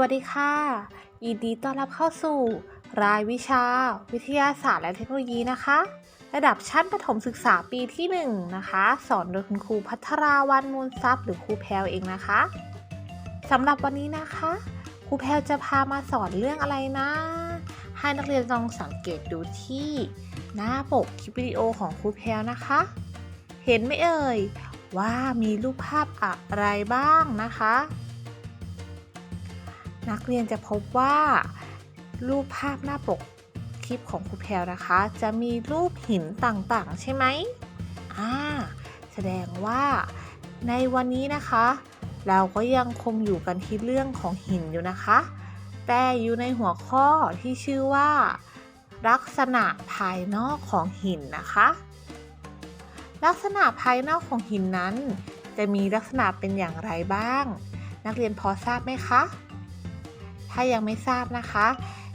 วัสดีค่ะยินดีต้อนรับเข้าสู่ รายวิชา วิทยาศาสตร์และเทคโนโลยีนะคะ ระดับชั้นประถมศึกษาปีที่ 1 นะคะ สอนโดยคุณครูพัทราวันมูลทรัพย์ หรือครูแพลวเองนะคะสำหรับวันนี้นะคะครูแพลวจะพามาสอนเรื่องอะไรนะ ให้นักเรียนลองสังเกตดูที่หน้าปกคลิปวิดีโอของครูแพลวนะคะ เห็นไหมเอ่ยว่ามีรูปภาพอะไรบ้างนะคะ นักเรียนจะพบว่า รูปภาพหน้าปกคลิปของครูแพลวนะคะ จะมีรูปหินต่างๆ ใช่ไหมอ่าแสดงว่าในวันนี้นะคะ เราก็ยังคงอยู่กันที่เรื่องของหินอยู่นะคะ แต่อยู่ในหัวข้อที่ชื่อว่า ลักษณะภายนอกของหินนะคะ ลักษณะภายนอกของหินนั้น จะมีลักษณะเป็นอย่างไรบ้าง นักเรียนพอทราบไหมคะ ถ้ายังไม่ทราบนะคะ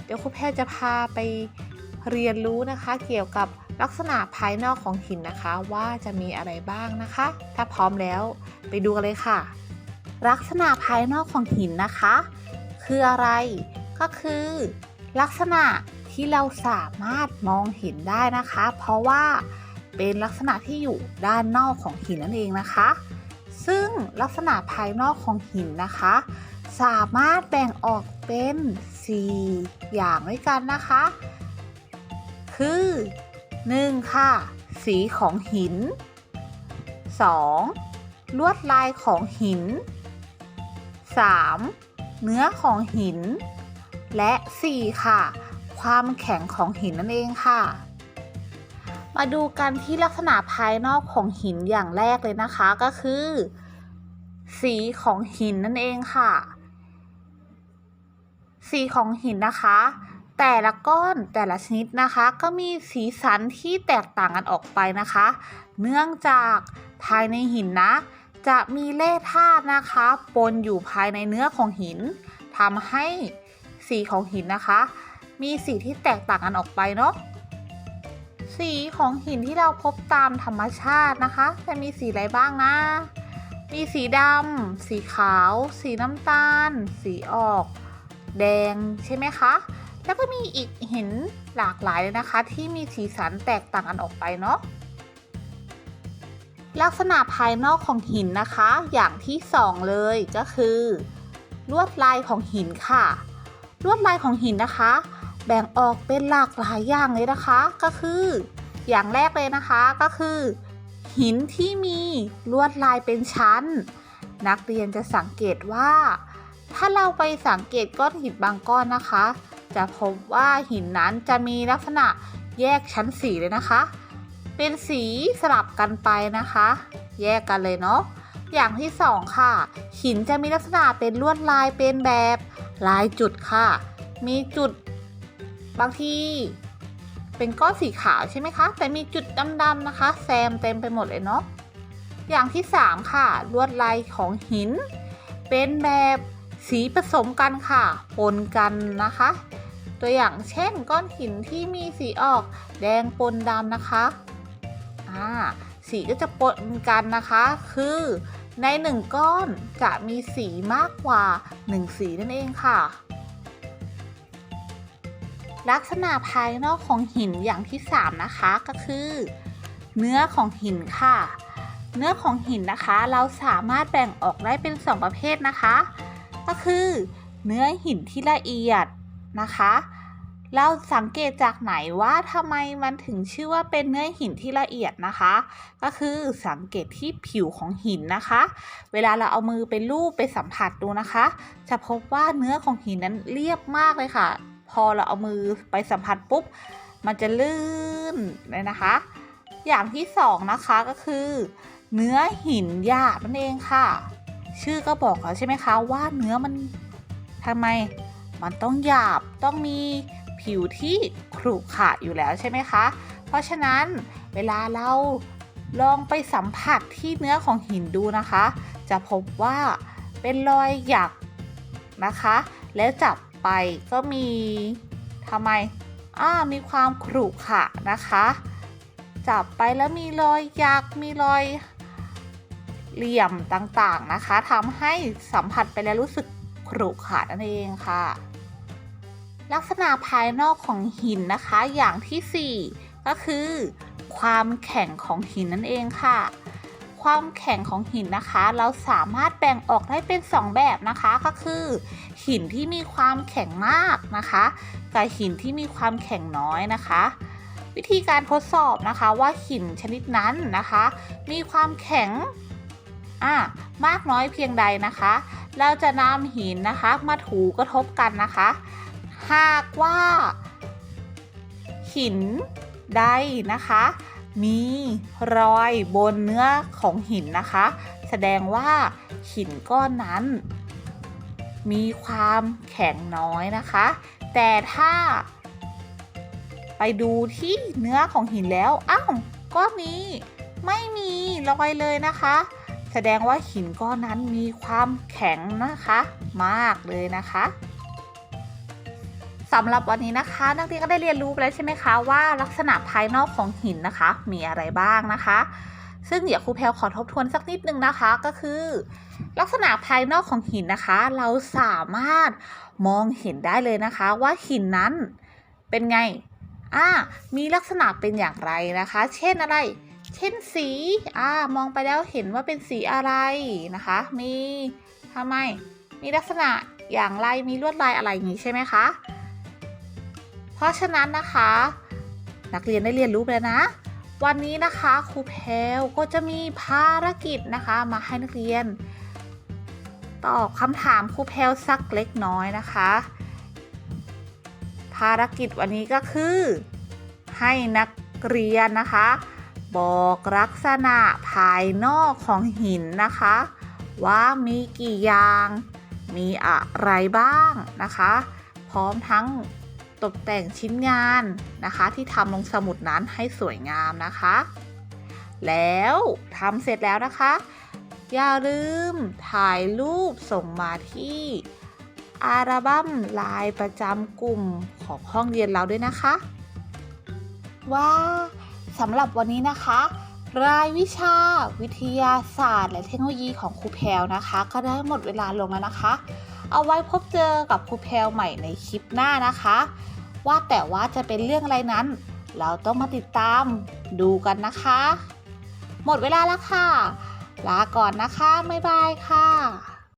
เดี๋ยวครูแพทย์จะพาไปเรียนรู้นะคะ เกี่ยวกับลักษณะภายนอกของหินนะคะ ว่าจะมีอะไรบ้างนะคะ ถ้าพร้อมแล้วไปดูกันเลยค่ะ ลักษณะภายนอกของหินนะคะ คืออะไรก็คือ ลักษณะที่เราสามารถมองเห็นได้นะคะ เพราะว่าเป็นลักษณะที่อยู่ด้านนอกของหินนั่นเองนะคะ ซึ่งลักษณะภายนอกของหินนะคะ สามารถแบ่งออกเป็น 4 อย่างด้วยกันนะคะ คือ 1. ค่ะ สีของหิน 2. ลวดลายของหิน 3. เนื้อของหิน และ 4. ค่ะ ความแข็งของหินนั่นเองค่ะ มาดูกันที่ลักษณะภายนอกของหินอย่างแรกเลยนะคะก็คือ สีของหินนั่นเองค่ะ สีของหินนะคะ แต่ละก้อนแต่ละชนิดนะคะ ก็มีสีสันที่แตกต่างกันออกไปนะคะ เนื่องจากภายในหินนะ จะมีแร่ธาตุนะคะปนอยู่ภายในเนื้อของหินทำให้สีของหินนะคะ มีสีที่แตกต่างกันออกไปเนาะสีของหินที่เราพบตามธรรมชาตินะคะ จะมีสีอะไรบ้างนะ มีสีดำ สีขาว สีน้ำตาล สีออก แดงใช่ไหมคะ แล้วก็มีอีกห็นหลากหลายเลยนะคะ ที่มีสีสันแตกต่างกันออกไปเนาะลักษณะภายนอกของหินนะคะ อย่างที่สองเลยก็คือ ลวดลายของหินค่ะ ลวดลายของหินนะคะ แบ่งออกเป็นหลากหลายอย่างเลยนะคะ ก็คือ อย่างแรกเลยนะคะก็คือ หินที่มีลวดลายเป็นชั้น นักเรียนจะสังเกตว่า ถ้าเราไปสังเกตก้อนหินบางก้อนนะคะ จะพบว่าหินนั้นจะมีลักษณะแยกชั้นสีเลยนะคะ เป็นสีสลับกันไปนะคะ แยกกันเลยเนาะอย่างที่สองค่ะ หินจะมีลักษณะเป็นลวดลายเป็นแบบลายจุดค่ะ มีจุดบางทีเป็นก้อนสีขาวใช่ไหมคะ แต่มีจุดดำๆนะคะ แซมเต็มไปหมดเลยเนาะอย่างที่ 3 ค่ะ ลวดลายของหิน เป็นแบบ สีผสมกันค่ะปนกันนะคะ ตัวอย่างเช่นก้อนหินที่มีสีออกแดงปนดำนะคะอ่าสีก็จะปนกันนะคะ คือใน 1 ก้อนจะมีสีมากกว่า 1 สีนั่นเองค่ะ ลักษณะภายนอกของหินอย่างที่ 3 นะคะก็คือ เนื้อของหินค่ะ เนื้อของหินนะคะ เราสามารถแบ่งออกได้เป็น 2 ประเภทนะคะ ก็คือ เนื้อหินที่ละเอียดนะคะ เราสังเกตจากไหนว่าทำไมมันถึงชื่อว่าเป็นเนื้อหินที่ละเอียดนะคะ ก็คือสังเกตที่ผิวของหินนะคะ เวลาเราเอามือไปลูบไปสัมผัสดูนะคะ จะพบว่าเนื้อของหินนั้นเรียบมากเลยค่ะ พอเราเอามือไปสัมผัสปุ๊บ มันจะลื่นเลยนะคะ อย่างที่สองนะคะก็คือ เนื้อหินหยาบนั่นเองค่ะ ชื่อก็บอกแล้วใช่ไหมคะว่าเนื้อมันทำไม มันต้องหยาบต้องมีผิวที่ขรุขระอยู่แล้วใช่ไหมคะ เพราะฉะนั้นเวลาเราลองไปสัมผัสที่เนื้อของหินดูนะคะ จะพบว่าเป็นรอยหยักนะคะ แล้วจับไปก็มีทำไมอ่ามีความขรุขระนะคะ จับไปแล้วมีรอยหยักมีรอย เหลี่ยมต่างๆนะคะทำให้สัมผัสไปแล้วรู้สึกขรุขระนั่นเองค่ะ ลักษณะภายนอกของหินนะคะอย่างที่ 4 ก็คือ ความแข็งของหินนั่นเองค่ะ ความแข็งของหินนะคะ เราสามารถแบ่งออกได้เป็น 2 แบบนะคะก็คือ หินที่มีความแข็งมากนะคะกับหินที่มีความแข็งน้อยนะคะวิธีการทดสอบนะคะว่าหินชนิดนั้นนะคะ มีความแข็ง อ่ามากน้อยเพียงใดนะคะ เราจะนำหินนะคะมาถูกระทบกันนะคะ หากว่า หินใดนะคะ มีรอยบนเนื้อของหินนะคะ แสดงว่าหินก้อนนั้น มีความแข็งน้อยนะคะ แต่ถ้า ไปดูที่เนื้อของหินแล้ว อ้าวก้อนนี้ไม่มีรอยเลยนะคะ แสดงว่าหินก้อนนั้นมีความแข็งนะคะ มากเลยนะคะสำหรับวันนี้นะคะ นักเรียนก็ได้เรียนรู้ไปแล้วใช่ไหมคะว่าลักษณะภายนอกของหินนะคะ มีอะไรบ้างนะคะ ซึ่งเดี๋ยวครูแพลวขอทบทวนสักนิดนึงนะคะก็คือ ลักษณะภายนอกของหินนะคะ เราสามารถมองเห็นได้เลยนะคะ ว่าหินนั้นเป็นไงอ่ามีลักษณะเป็นอย่างไรนะคะ เช่นอะไร เช่นสีอ่ามองไปแล้วเห็นว่าเป็นสีอะไรนะคะ มีทำไม มีลักษณะอย่างไร มีลวดลายอะไรอย่างนี้ใช่ไหมคะ เพราะฉะนั้นนะคะ นักเรียนได้เรียนรู้ไปแล้วนะ วันนี้นะคะครูแพลวก็จะมีภารกิจนะคะ มาให้นักเรียน ตอบคำถามครูแพลวสักเล็กน้อยนะคะ ภารกิจวันนี้ก็คือ ให้นักเรียนนะคะ บอกลักษณะภายนอกของหินนะคะ ว่ามีกี่อย่าง มีอะไรบ้างนะคะ พร้อมทั้งตกแต่งชิ้นงานนะคะ ที่ทำลงสมุดนั้นให้สวยงามนะคะ แล้วทำเสร็จแล้วนะคะ อย่าลืมถ่ายรูปส่งมาที่อัลบั้มลายประจำกลุ่มของห้องเรียนเราด้วยนะคะ ว่า สำหรับวันนี้นะคะ รายวิชา วิทยาศาสตร์ และเทคโนโลยีของครูแพลวนะคะ ก็ได้หมดเวลาลงแล้วนะคะ เอาไว้พบเจอกับครูแพลวใหม่ในคลิปหน้านะคะ ว่าแต่ว่าจะเป็นเรื่องอะไรนั้น เราต้องมาติดตามดูกันนะคะ หมดเวลาแล้วค่ะ ลาก่อนนะคะบ๊ายบายค่ะ